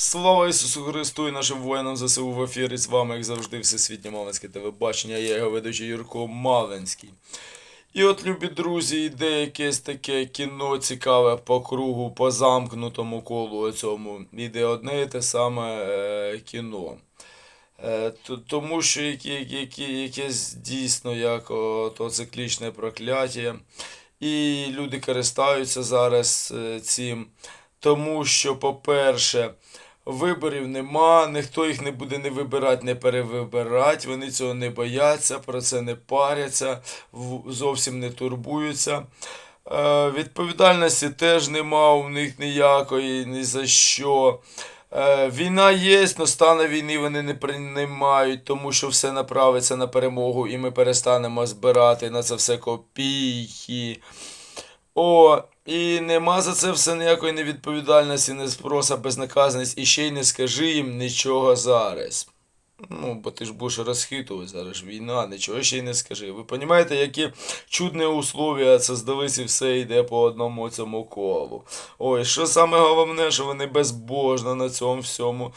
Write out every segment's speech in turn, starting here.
Слава Ісусу Христу і нашим воїнам ЗСУ в ефірі з вами, як завжди, Всесвітнє Малинське телебачення, я його ведучий Юрко Малинський. І от, любі друзі, йде якесь таке кіно цікаве по кругу, по замкнутому колу цьому. Іде одне і те саме е, кіно. Е, тому що які, які, якесь дійсно як то циклічне прокляття. І люди користаються зараз е, цим. Тому що, по-перше, виборів нема, ніхто їх не буде не вибирати, не перевибирати. Вони цього не бояться, про це не паряться, зовсім не турбуються. Е, відповідальності теж нема у них ніякої, ні за що. Е, війна є, але стане війни вони не приймають, тому що все направиться на перемогу, і ми перестанемо збирати на це все копійки. О, і нема за це все ніякої невідповідальності, не спроса, безнаказаність, і ще й не скажи їм нічого зараз. Ну, бо ти ж будеш розхитувати зараз війна, нічого ще й не скажи. Ви розумієте, які чудні условия це здались і все йде по одному цьому колу. Ой, що саме головне, що вони безбожно на цьому всьому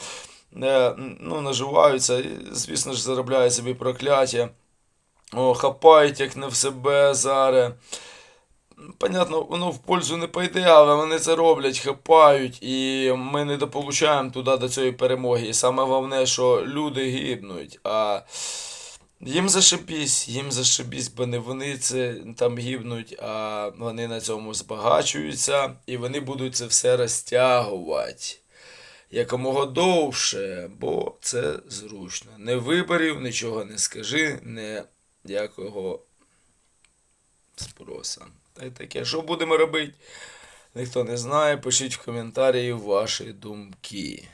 е, ну, наживаються, і, звісно ж, заробляють собі прокляття. О, хапають як не в себе зараз. Понятно, воно в пользу не пойде, але вони це роблять, хапають, і ми не дополучаємо туди до цієї перемоги. І саме головне, що люди гибнуть. А їм зашибісь, їм зашибісь, бо не вони це там гибнуть, а вони на цьому збагачуються, і вони будуть це все розтягувати якомога довше, бо це зручно. Не виборів, нічого не скажи, ніякого спроса. Та й таке. Що будемо робити? Ніхто не знає. Пишіть в коментарі ваші думки.